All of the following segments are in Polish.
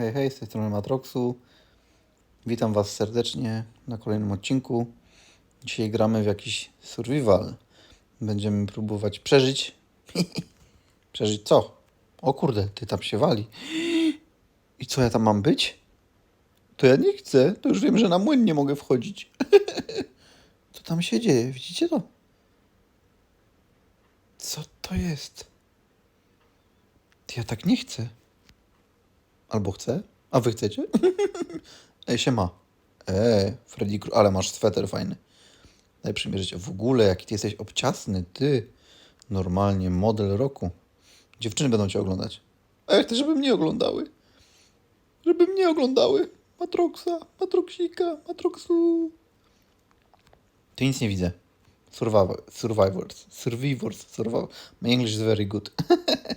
Hej, hej, z tej strony Matroxu. Witam Was serdecznie na kolejnym odcinku. Dzisiaj gramy w jakiś survival. Będziemy próbować przeżyć. przeżyć co? O kurde, ty tam się wali. I co ja tam mam być? To ja nie chcę. To już wiem, że na młyn nie mogę wchodzić. co tam się dzieje? Widzicie to? Co to jest? Ja tak nie chcę. Albo chcę? A wy chcecie? Ej, siema. Eee, Freddy Kru... Ale masz sweter fajny. Daj przymierzyć. W ogóle, jaki ty jesteś obciasny, ty. Normalnie, model roku. Dziewczyny będą cię oglądać. A chcę, żeby mnie oglądały. Żeby mnie oglądały. Matroxa, Matroxika, Matroxu. Tu nic nie widzę. Survivor, survivors, survivors, survivor. My English is very good.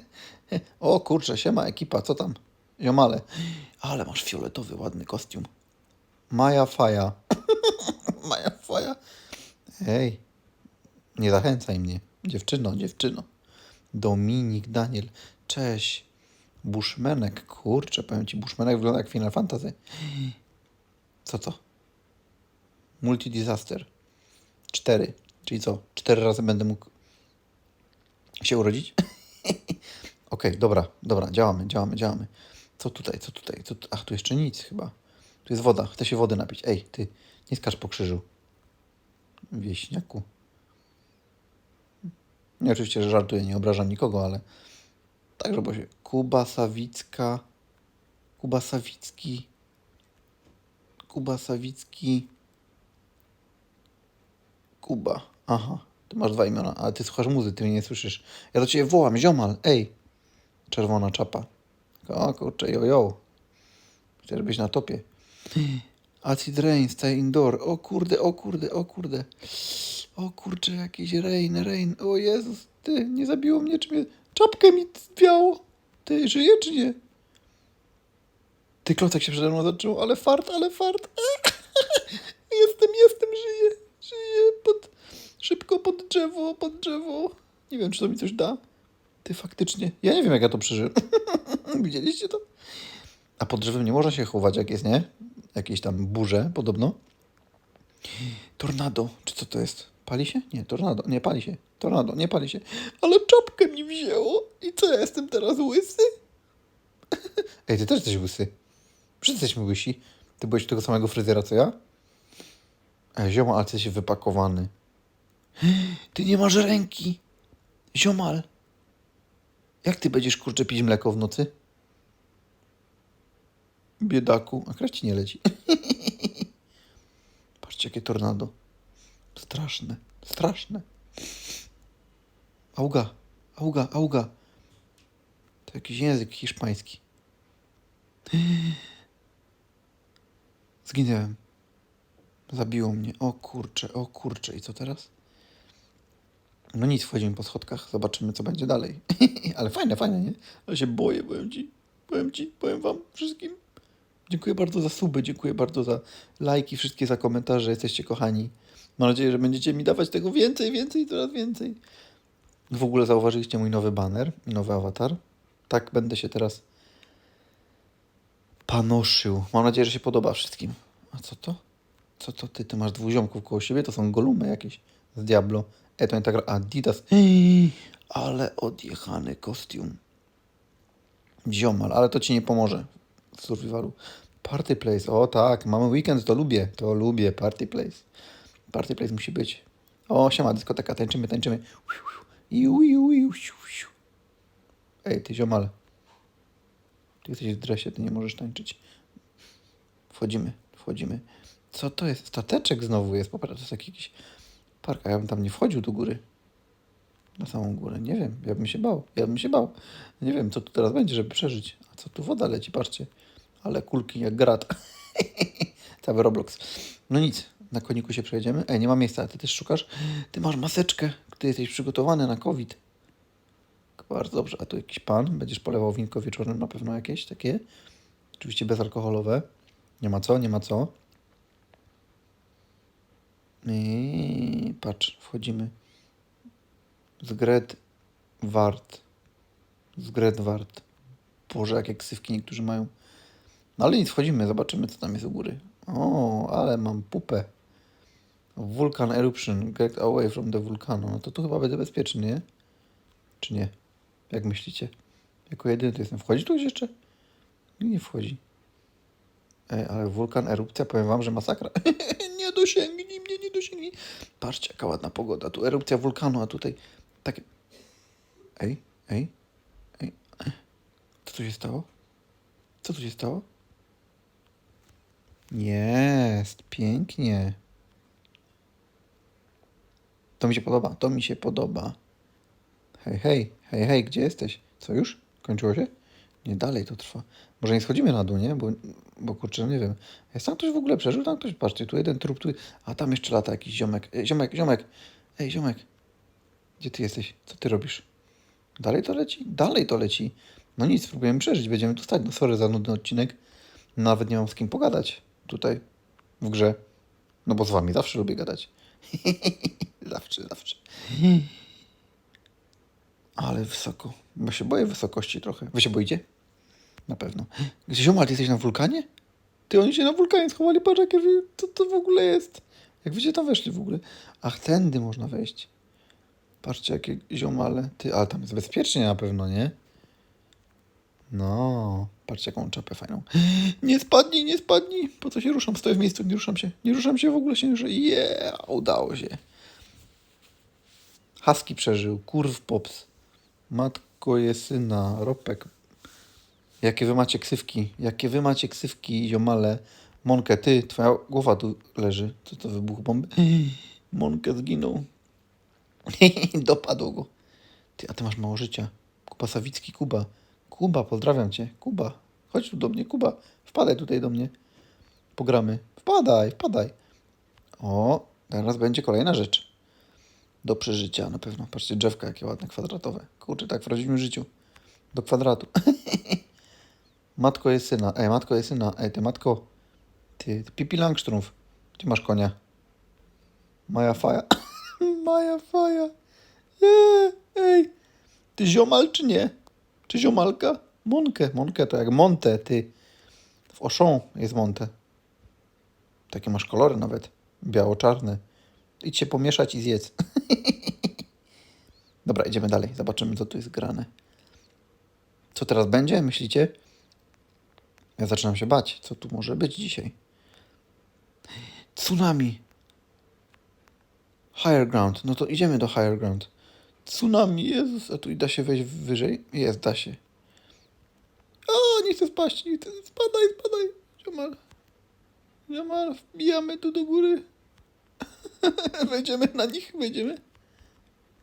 o kurczę, siema ekipa, co tam? Jomale. Ale masz fioletowy, ładny kostium. Maja Faja. Maja Faja. Ej, nie zachęcaj mnie. Dziewczyno, dziewczyno. Dominik, Daniel. Cześć. Bushmenek. Kurczę, powiem ci, Bushmenek wygląda jak Final Fantasy. Co to? Multi-disaster. Cztery. Czyli co? Cztery razy będę mógł się urodzić? Okej, dobra, dobra, działamy, działamy, działamy. Co tutaj, co tutaj? Co tu? Ach, tu jeszcze nic chyba. Tu jest woda, chcę się wody napić. Ej, ty, nie skacz po krzyżu. Wieśniaku. Nie, oczywiście, że żartuję, nie obrażam nikogo, ale tak, żeby się... Kuba Sawicka... Kuba Sawicki... Kuba Sawicki... Kuba. Aha, ty masz dwa imiona, ale ty słuchasz muzy, ty mnie nie słyszysz. Ja do ciebie wołam, ziomal, ej. Czerwona czapa. O kurczę, jojo. Chcesz być na topie. Acid Rain, stay indoor. O kurde, o kurde, o kurde. O kurczę, jakiś rain, rain. O Jezus, ty, nie zabiło mnie, czy mnie... Czapkę mi zwiało. Ty, żyje czy nie? Ty, klocek się przede mną zaczął, ale fart, ale fart. jestem, jestem, żyję, żyję. Pod, szybko pod drzewo, pod drzewo. Nie wiem, czy to mi coś da. Ty, faktycznie. Ja nie wiem, jak ja to przeżyłem. Widzieliście to? A pod drzewem nie można się chować, jak jest, nie? Jakieś tam burze, podobno. Tornado, czy co to jest? Pali się? Nie, tornado, nie pali się. Tornado, nie pali się. Ale czapkę mi wzięło. I co, ja jestem teraz łysy? Ej, ty też jesteś łysy. Wszyscy jesteśmy łysi. Ty byłeś tego samego fryzjera, co ja? Ej, ziomal, ale ty jesteś wypakowany. Ty nie masz ręki. Ziomal. Jak ty będziesz, kurczę, pić mleko w nocy? Biedaku. A ci nie leci. Patrzcie, jakie tornado. Straszne. Straszne. Auga. Auga, auga. To jakiś język hiszpański. Zginęłem. Zabiło mnie. O kurcze, o kurcze. I co teraz? No nic, wchodzimy po schodkach, zobaczymy co będzie dalej. Ale fajne, fajne, nie? Ale się boję, powiem ci. Powiem ci, powiem wam wszystkim. Dziękuję bardzo za suby, dziękuję bardzo za lajki, wszystkie za komentarze, jesteście kochani. Mam nadzieję, że będziecie mi dawać tego więcej, więcej, coraz więcej. W ogóle zauważyliście mój nowy banner, nowy awatar. Tak będę się teraz panoszył. Mam nadzieję, że się podoba wszystkim. A co to? Co to ty? Ty masz dwóch ziomków koło siebie? To są golumy jakieś z Diablo. E, to nie tak. Adidas. Ej, ale odjechany kostium. Ziomal, ale to ci nie pomoże w survivalu. Party place. O tak, mamy weekend, to lubię. To lubię. Party place. Party place musi być. O, siema, dyskoteka. Tańczymy, tańczymy. Ej, ty ziomal. Ty jesteś w dresie, ty nie możesz tańczyć. Wchodzimy, wchodzimy. Co to jest? Stateczek znowu jest. Popatrz, to jest jakiś park. A ja bym tam nie wchodził do góry. Na samą górę. Nie wiem. Ja bym się bał. Ja bym się bał. Nie wiem, co tu teraz będzie, żeby przeżyć. A co tu woda leci? Patrzcie. Ale kulki jak grat. Cały Roblox. No nic. Na koniku się przejedziemy. Ej, nie ma miejsca. Ty też szukasz? Ty masz maseczkę. Ty jesteś przygotowany na COVID. Bardzo dobrze. A tu jakiś pan. Będziesz polewał winko wieczorem na pewno jakieś takie. Oczywiście bezalkoholowe. Nie ma co, nie ma co. I patrz, wchodzimy. Zgret wart. Zgret wart. Boże, jakie ksywki niektórzy mają. No ale nic, wchodzimy, zobaczymy co tam jest u góry. O, ale mam pupę. Vulcan eruption, get away from the volcano. No to tu chyba będę bezpieczny, nie? Czy nie? Jak myślicie? Jako jedyny to jestem. Wchodzi tu jeszcze? Nie, nie wchodzi. Ej, ale wulkan, erupcja, powiem wam, że masakra. nie dosięgnij mnie, nie dosięgnij. Patrzcie, jaka ładna pogoda. Tu erupcja wulkanu, a tutaj takie... Ej, ej, ej. Co tu się stało? Co tu się stało? Jest, pięknie. To mi się podoba, to mi się podoba. Hej, hej, hej, hej, gdzie jesteś? Co już? Kończyło się? Nie, dalej to trwa. Może nie schodzimy na dół, nie? Bo, bo kurczę, nie wiem. Jest tam ktoś w ogóle przeżył? Tam ktoś, patrzcie, tu jeden trup, tu... A tam jeszcze lata jakiś ziomek. Ej, ziomek, ziomek! Ej, ziomek! Gdzie ty jesteś? Co ty robisz? Dalej to leci? Dalej to leci. No nic, spróbujemy przeżyć. Będziemy tu stać. No sorry za nudny odcinek. Nawet nie mam z kim pogadać tutaj w grze. No bo z wami zawsze lubię gadać. zawsze, zawsze. Ale wysoko. Bo się boję wysokości trochę. Wy się boicie? Na pewno. Gdzie ziomal, ty jesteś na wulkanie? Ty, oni się na wulkanie schowali. Patrz, jakie. Co to w ogóle jest? Jak wyście tam weszli w ogóle? Ach, tędy można wejść. Patrzcie, jakie ziomale. Ty, ale tam jest bezpiecznie na pewno, nie? No, patrzcie jaką czapę fajną. Nie spadnij, nie spadnij. Po co się ruszam? Stoję w miejscu, nie ruszam się. Nie ruszam się w ogóle się nie ruszę. Yeah, udało się. Husky przeżył, kurw pops. Matko je syna, ropek. Jakie wy macie ksywki, jakie wy macie ksywki, ziomale. Monkę, ty, twoja głowa tu leży. Co to wybuch bomby? Monkę zginął. Dopadło go. Ty, a ty masz mało życia. Kuba Sawicki, Kuba. Kuba, pozdrawiam cię. Kuba, chodź tu do mnie, Kuba. Wpadaj tutaj do mnie. Pogramy. Wpadaj, wpadaj. O, teraz będzie kolejna rzecz. Do przeżycia na pewno. Patrzcie, drzewka jakie ładne, kwadratowe. Kurczę, tak w prawdziwym życiu. Do kwadratu. matko jest syna. Ej, matko jest syna. Ej, ty matko. Ty, ty Pipi Langstrumpf. Gdzie masz konia? Maja Faja. Maja Faja. Yeah, ej. Ty ziomal czy nie? Czy ziomalka? Monkę. Monkę to jak Monte, ty. W Auchan jest Monte. Takie masz kolory nawet. Biało-czarne. Idź się pomieszać i zjedz. Dobra, idziemy dalej. Zobaczymy, co tu jest grane. Co teraz będzie, myślicie? Ja zaczynam się bać. Co tu może być dzisiaj? Tsunami. Higher ground. No to idziemy do higher ground. Tsunami, Jezus. A tu da się wejść wyżej? Jest, da się. O, nie chcę spaść. Nie chcę. Spadaj, spadaj. Ziomal. Ziomal, wbijamy tu do góry. Wejdziemy na nich, wejdziemy.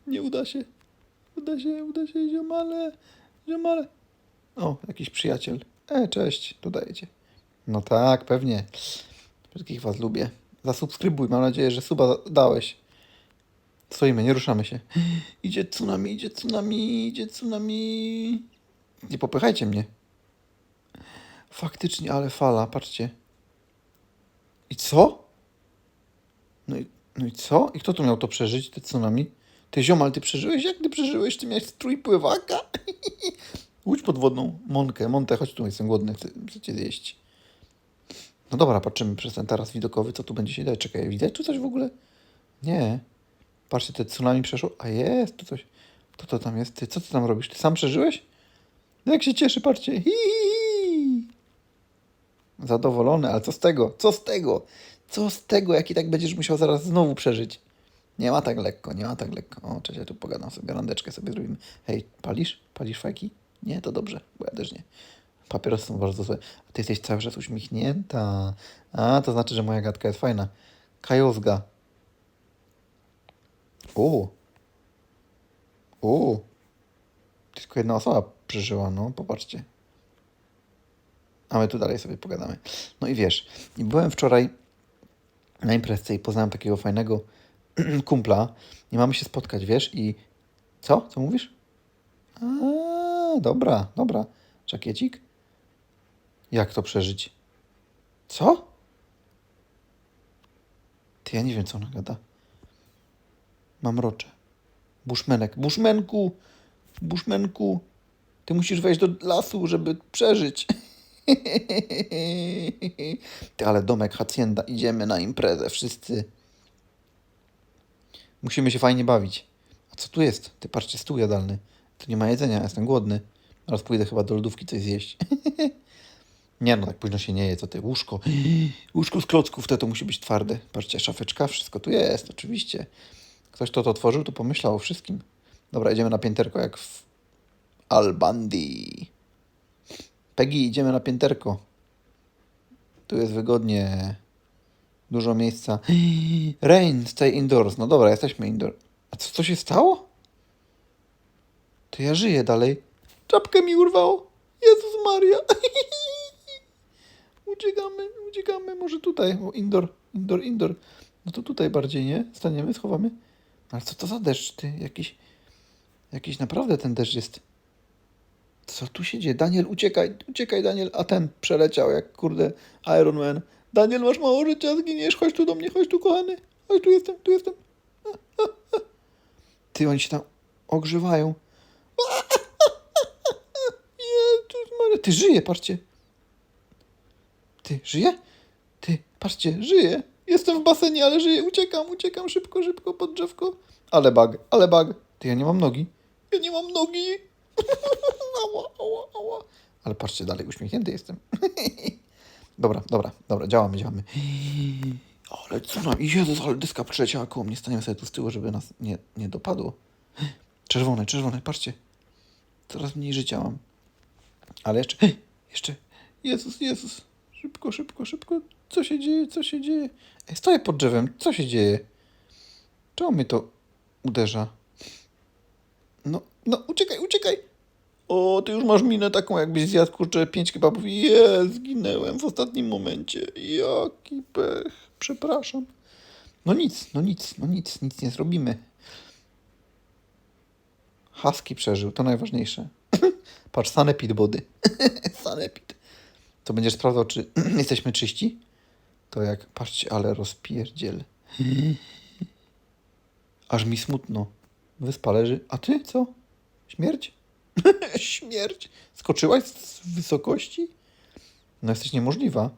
Nie uda się. Uda się, uda się, ziomale. Ziomale. O, jakiś przyjaciel. E, cześć, dodajecie. No tak, pewnie. Wszystkich was lubię. Zasubskrybuj, mam nadzieję, że suba dałeś. Stoimy, nie ruszamy się. Idzie tsunami, idzie tsunami, idzie tsunami. Nie popychajcie mnie. Faktycznie, ale fala, patrzcie. I co? No i, no i co? I kto tu miał to przeżyć, te tsunami? Ty ziomal, ty przeżyłeś? Jak ty przeżyłeś? Ty miałeś strój pływaka? Łódź podwodną. Monkę, Monte, chodź tu, jestem głodny, chcę, cię zjeść. No dobra, patrzymy przez ten taras widokowy, co tu będzie się dać. Czekaj, widać tu coś w ogóle? Nie. Patrzcie, te tsunami przeszło. A jest, tu coś. Kto to tam jest? Ty, co ty tam robisz? Ty sam przeżyłeś? No jak się cieszy, patrzcie. Hi, hi, hi. Zadowolony, ale co z tego? Co z tego? Co z tego, jak i tak będziesz musiał zaraz znowu przeżyć? Nie ma tak lekko, nie ma tak lekko. O, cześć, ja tu pogadam sobie, randeczkę sobie zrobimy. Hej, palisz? Palisz fajki? Nie, to dobrze, bo ja też nie. Papierosy są bardzo złe. A ty jesteś cały czas uśmiechnięta. A, to znaczy, że moja gadka jest fajna. Kajozga. O. O. Tylko jedna osoba przeżyła, no, popatrzcie. A my tu dalej sobie pogadamy. No i wiesz, byłem wczoraj na imprezce i poznałem takiego fajnego kumpla i mamy się spotkać, wiesz, i co? Co mówisz? A, dobra, dobra. Czakiecik? Jak to przeżyć? Co? Ty, ja nie wiem, co ona gada. Mam rocze. Buszmenek. Buszmenku! Buszmenku! Ty musisz wejść do lasu, żeby przeżyć. Ty, ale domek Hacienda, idziemy na imprezę, wszyscy. Musimy się fajnie bawić. A co tu jest? Ty, patrzcie, stół jadalny. Tu nie ma jedzenia, jestem głodny. Teraz pójdę chyba do lodówki coś zjeść. nie no, tak późno się nie je, co ty, łóżko. Łóżko z klocków, te to musi być twarde. Patrzcie, szafeczka, wszystko tu jest, oczywiście. Ktoś to to tworzył, to pomyślał o wszystkim. Dobra, idziemy na pięterko, jak w Albandi. Peggy, idziemy na pięterko. Tu jest wygodnie. Dużo miejsca. Rain, stay indoors. No dobra, jesteśmy indoor. A co, co się stało? To ja żyję dalej. Czapkę mi urwało. Jezus Maria. uciekamy, uciekamy. Może tutaj. O, indoor, indoor, indoor. No to tutaj bardziej, nie? Staniemy, schowamy. Ale co to za deszcz, ty? Jakiś, jakiś naprawdę ten deszcz jest. Co tu się dzieje? Daniel, uciekaj, uciekaj, Daniel. A ten przeleciał jak kurde Iron Man. Daniel, masz mało życia, zginiesz. Chodź tu do mnie, chodź tu, kochany. Chodź, tu jestem, tu jestem. Ty, oni się tam ogrzewają. Maria. Ty, żyje, patrzcie. Ty, żyje? Ty, patrzcie, żyje. Jestem w basenie, ale żyję. Uciekam, uciekam szybko, szybko pod drzewko. Ale bug, ale bug. Ty, ja nie mam nogi. Ja nie mam nogi. ała, ała, ała. Ale patrzcie, dalej uśmiechnięty jestem. dobra, dobra, dobra, działamy, działamy. Ale co nam... Jezus, ale dyska przyleciała koło mnie. Staniemy sobie tu z tyłu, żeby nas nie, nie dopadło. Czerwone, czerwone, patrzcie. Coraz mniej życia mam. Ale jeszcze, jeszcze. Jezus, Jezus. Szybko, szybko, szybko. Co się dzieje, co się dzieje? Ej, stoję pod drzewem, co się dzieje? Czemu mnie to uderza? No, no, uciekaj, uciekaj. O, ty już masz minę taką, jakbyś zjadł, kurczę, pięć kebabów. Je, zginęłem w ostatnim momencie. Jaki pech. Przepraszam. No nic, no nic, no nic, nic nie zrobimy. Husky przeżył, to najważniejsze. Patrz, sanepid body. sanepid. To będziesz sprawdzał, czy jesteśmy czyści? To jak, patrzcie, ale rozpierdziel. Aż mi smutno. Wyspa leży. A ty co? Śmierć? Śmierć? Skoczyłaś z wysokości? No jesteś niemożliwa.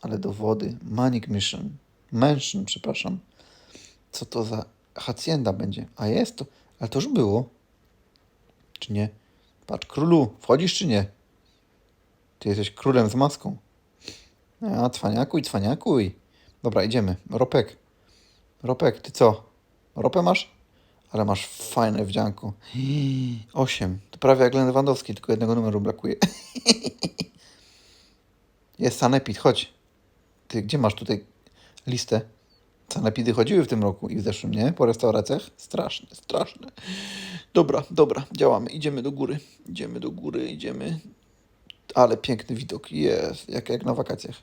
Ale do wody. Manic Mission. Mansion, przepraszam. Co to za hacienda będzie? A jest to. Ale to już było. Czy nie? Patrz, królu, wchodzisz czy nie? Ty jesteś królem z maską. A, cwaniakuj, cwaniakuj. Dobra, idziemy. Ropek. Ropek, ty co? Ropę masz? Ale masz fajne wdzianko. Osiem. To prawie jak Lewandowski, tylko jednego numeru brakuje. Jest sanepid, chodź. Ty, gdzie masz tutaj listę? Sanepidy chodziły w tym roku i w zeszłym, nie? Po restauracjach? Straszne, straszne. Dobra, dobra, działamy. Idziemy do góry. Idziemy do góry, idziemy. Ale piękny widok. Jest, jak, jak na wakacjach.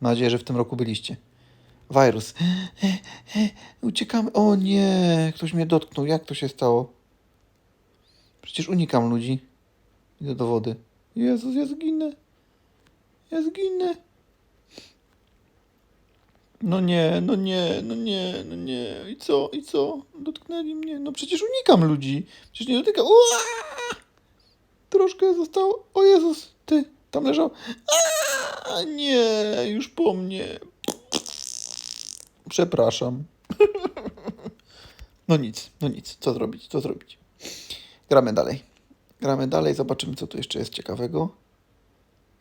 Mam nadzieję, że w tym roku byliście. Wirus. Uciekamy. O nie, ktoś mnie dotknął. Jak to się stało? Przecież unikam ludzi. Idę do wody. Jezus, ja zginę. Ja zginę. No nie, no nie, no nie, no nie. I co, i co? Dotknęli mnie. No przecież unikam ludzi. Przecież nie dotykam. Ua! Troszkę zostało. O Jezus, ty, tam leżał. A, nie, już po mnie. Przepraszam. No nic, no nic. Co zrobić, co zrobić? Gramy dalej. Gramy dalej, zobaczymy, co tu jeszcze jest ciekawego.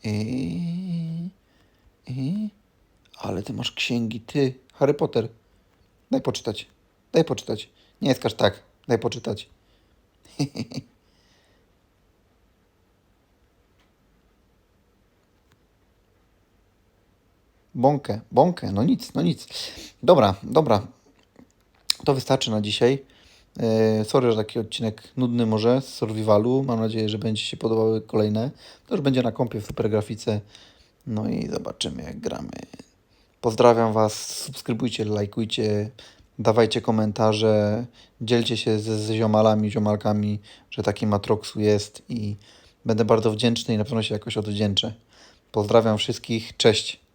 I... I... Ale ty masz księgi, ty. Harry Potter. Daj poczytać. Daj poczytać. Nie skarż tak. Daj poczytać. Bąkę, bąkę, no nic, no nic. Dobra, dobra. To wystarczy na dzisiaj. E, sorry, że taki odcinek nudny może z Survivalu. Mam nadzieję, że będzie się podobały kolejne. To już będzie na kompie w super grafice. No i zobaczymy jak gramy. Pozdrawiam Was, subskrybujcie, lajkujcie, dawajcie komentarze, dzielcie się ze, ze ziomalami, ziomalkami, że taki Matroxu jest i będę bardzo wdzięczny i na pewno się jakoś odwdzięczę. Pozdrawiam wszystkich, cześć.